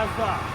давай, назад.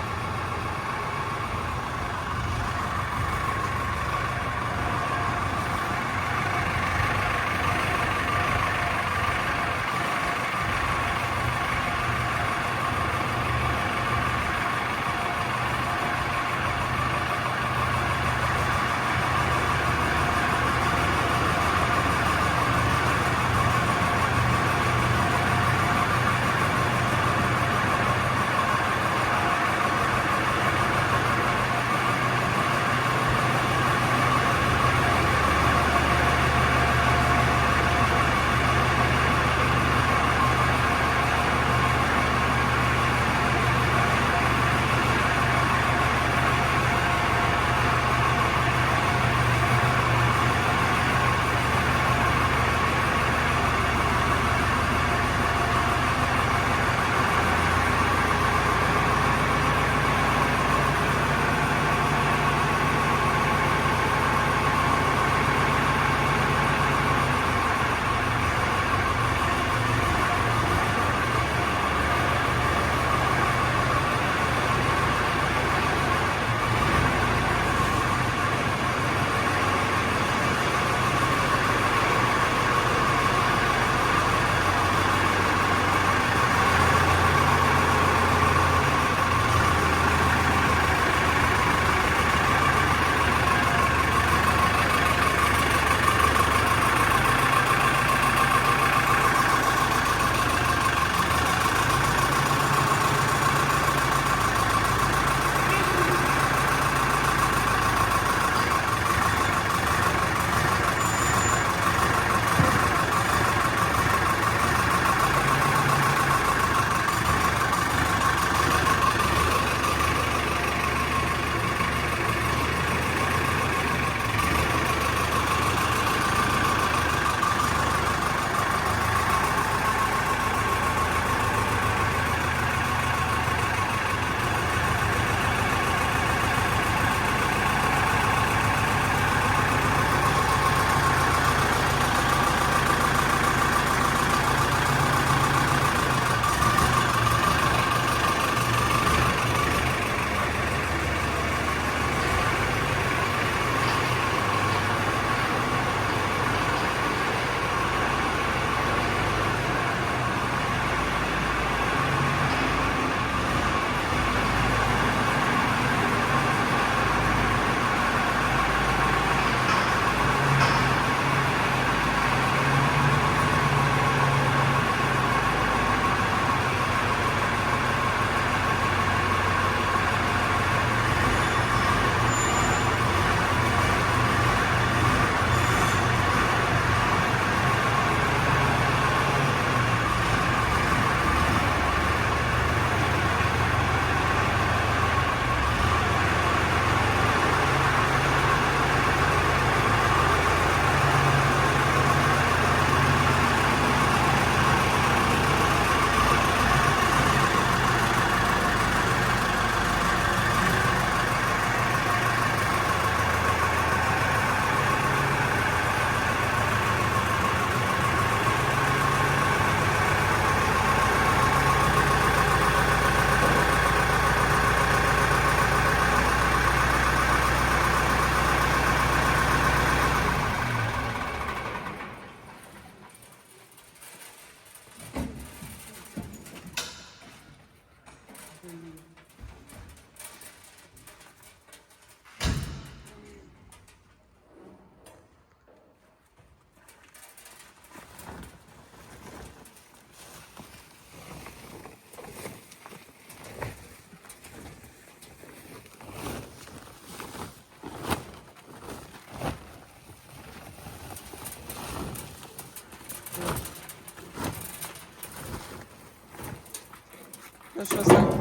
Ну що, Сань?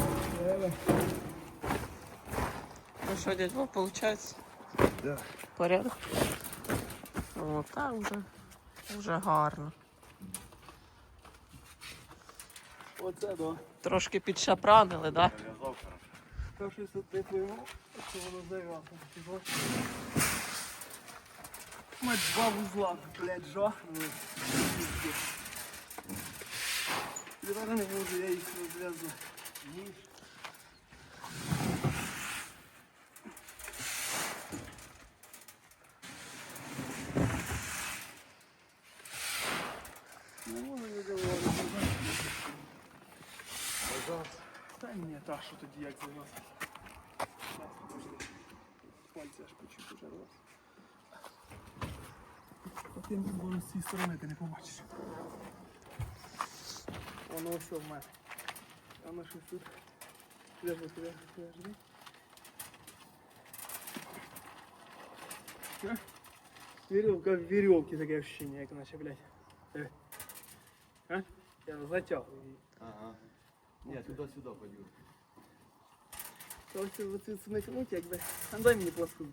Ну що, дядь Вов, виходить? Да. Порядок? О, так вже. Вже гарно. Оце да. Трошки підшапранили, так? Да? Та щось тут пойму, що воно зав'язано. Мать два вузла, блядь, жахнули. І ранений вже я їх розв'язав ніж. Не можу не говорити. Назад. Та ні, та що тоді як за нас. Пальці аж почув уже раз. Потім з цієї сторони ти не побачиш. Воно ось в мене. Воно щось тут. Підожди, підожди, підожди. А? Веревка в веревке такое ощущение, як наче, блядь. Диви. А? Я затягую її. Ага. Ні, туди-сюди пойду. То ось оці смикнуть, якби. А дай мені пласку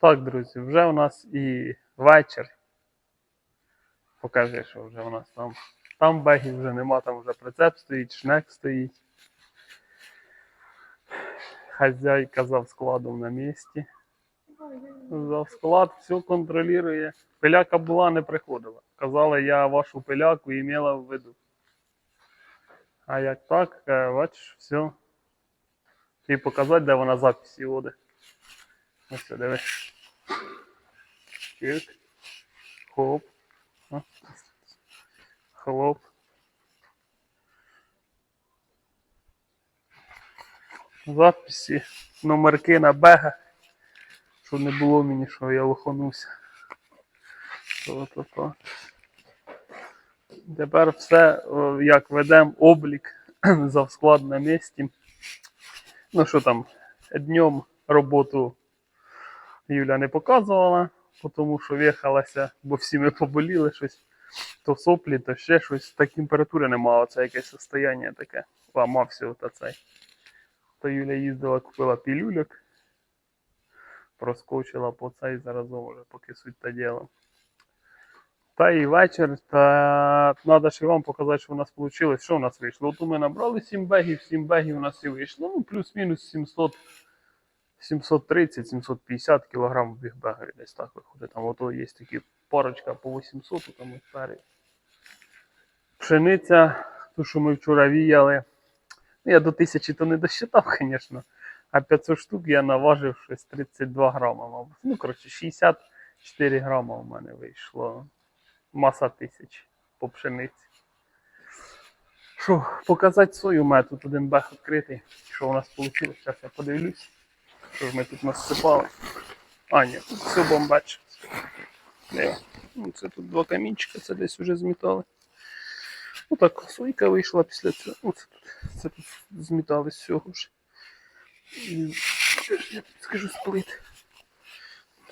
Так, друзі, вже у нас і вечір. Покажи, що вже у нас там. Там бегів вже нема, там вже прицеп стоїть, шнек стоїть. Хазяйка за складом на місці. За склад все контролює. Пиляка була, не приходила. Казала, я вашу пиляку імела в виду. А як так, е, бачиш, все. І показати, де вона записі води. Ось диви. Чик. Хоп. Хлоп. Записи, номерки на бегах. Щоб не було мені, що я лоханувся. То-то так. Тепер все, як ведемо облік за склад на місці. Ну що там, днем роботу Юля не показувала, тому що в'їхалася, бо всі ми поболіли щось. То соплі, то ще щось. Так температури немає, це якесь состояння таке. Ламався от цей. То Юля їздила, купила пілюляк, проскочила по цей заразом уже, поки суть та діло. Та і вечір, та треба і вам показати, що у нас вийшло. Що у нас вийшло? От ми набрали 7 бегів, 7 бегів у нас і вийшло. Ну, плюс-мінус 700 730-750 кг в бігбегові десь так виходить. Там ото є такі парочка по 800, там і. Пшениця, ту, що ми вчора віяли. Ну, я до 1000 то не досчитав, звісно. А 500 штук я наважив щось 32 грама, мабуть. Ну, коротше, 64 грама у мене вийшло. Маса тисяч по пшениці. Що, показати свою мету. Один бег відкритий. Що у нас вийшло? Зараз я подивлюсь. Що ж ми тут насипали? А, ні, тут все бомбач. Ну, це тут два камінчика, це десь вже змітали. Ну так, сойка вийшла після цього. Ну, це тут, це тут змітали з цього ж. Я тут скажу сплит.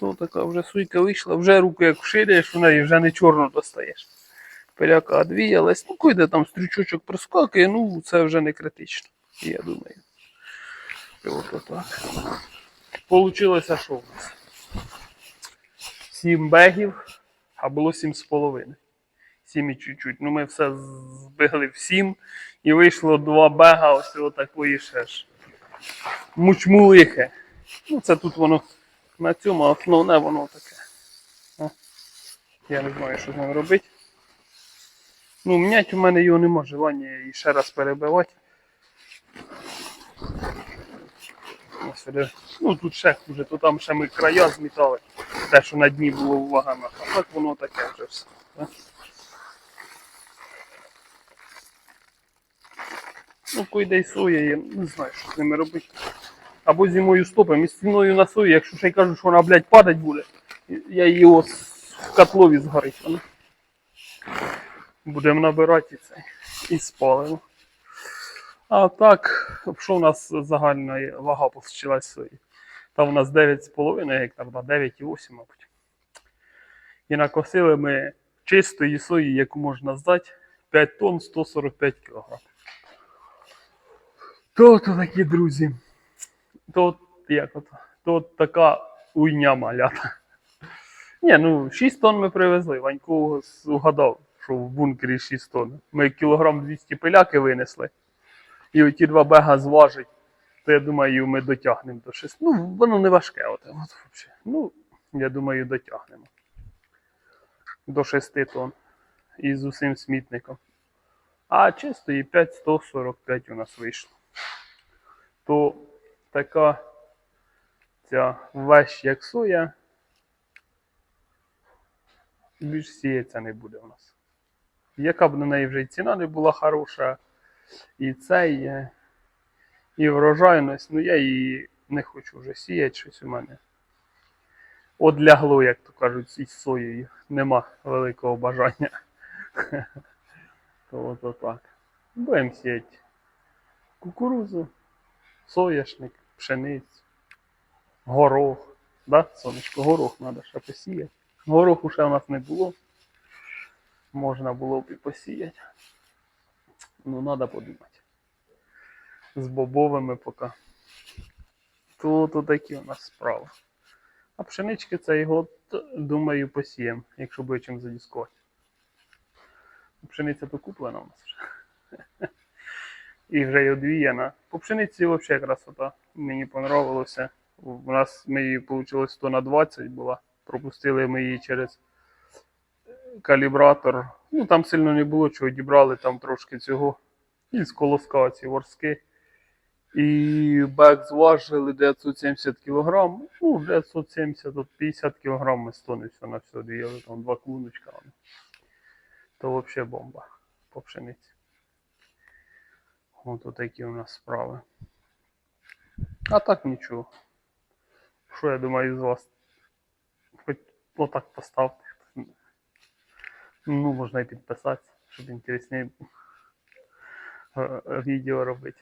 То така вже суйка вийшла, вже руку як вширяєш в неї, вже не чорно достаєш. Пиляка одвіялась, ну койде там стрючочок проскакує, ну це вже не критично, я думаю. От отак. Получилося що в нас? 7 бегів, а було 7,5. 7 і чуть-чуть. Ну ми все збили в 7 і вийшло 2 бега ось отакої ще ж. Мучмулихе. Ну це тут воно на цьому, а основне воно таке. Я не знаю, що з ним робити. Ну, міняти у мене його нема желання і ще раз перебивати. Сюди. Ну тут ще хуже, то там ще ми края змітали. Те, що на дні було в ваганах. А так воно таке вже все. Ну, койде й соя, я не знаю, що з ними робити. Або зимою стопом, і стіною на сої, якщо ще й кажуть, що вона, блядь, падать буде, я її ось в котлові згорить. Будемо набирати це. І спалимо. А так, що у нас загальна вага получилась сої? Там у нас 9,5 гектар, 9,8, мабуть. І накосили ми чистої сої, яку можна здати, 5 тонн 145 кг. То то такі друзі. То як от, то така уйня малята. Ні, ну 6 тонн ми привезли. Ванько угадав, що в бункері 6 тонн. Ми кілограм 200 пиляки винесли. І оті два бега зважить, то я думаю, ми дотягнемо до 6. Ну, воно не важке. От, от, взагалі. Ну, я думаю, дотягнемо. До 6 тонн. І з усім смітником. А чистої 5,145 у нас вийшло. То така ця вещь, як соя, більш сіяться не буде у нас. Яка б на неї вже і ціна не була хороша, і цей, е, і врожайність, ну я її не хочу вже сіяти щось у мене. Одлягло, як то кажуть, із соєю. Нема великого бажання. То от отак. Будемо сіяти кукурузу, соняшник, пшеницю, горох. Да, сонечко, горох треба ще посіяти. Гороху ще в нас не було. Можна було б і посіяти. Ну, треба подумати. З бобовими поки. То, то такі у нас справи. А пшенички цей год, думаю, посіємо, якщо буде чим задіскувати. Пшениця то куплена у нас вже. І вже й одвіяна. По пшениці взагалі красота. Мені понравилося. У нас ми її вийшло 100 на 20 була. Пропустили ми її через калібратор. Ну там сильно не було чого, дібрали там трошки цього. І з колоска ці ворски. І бек зважили 970 кг. Ну, 970, от 50 кг ми 100 не все на все двіяли, там два клуночка. То взагалі бомба по пшениці. От такі у нас справи. А так нічого. Що я думаю з вас? Хоч отак поставте. Ну, можна і підписатися, щоб інтересніше е, відео робити.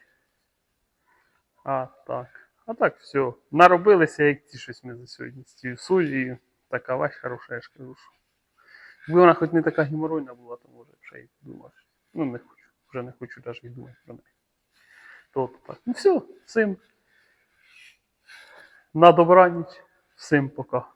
А так. А так все. Наробилися, як ті щось ми за сьогодні з цією соєю. Така вещь хороша, я ж кажу. Якби вона хоч не така геморройна була, то може ще й думаєш. Ну не хочу. Вже не хочу навіть і думати про неї. То, то так. Ну все, всім. На добраніч. Всім пока.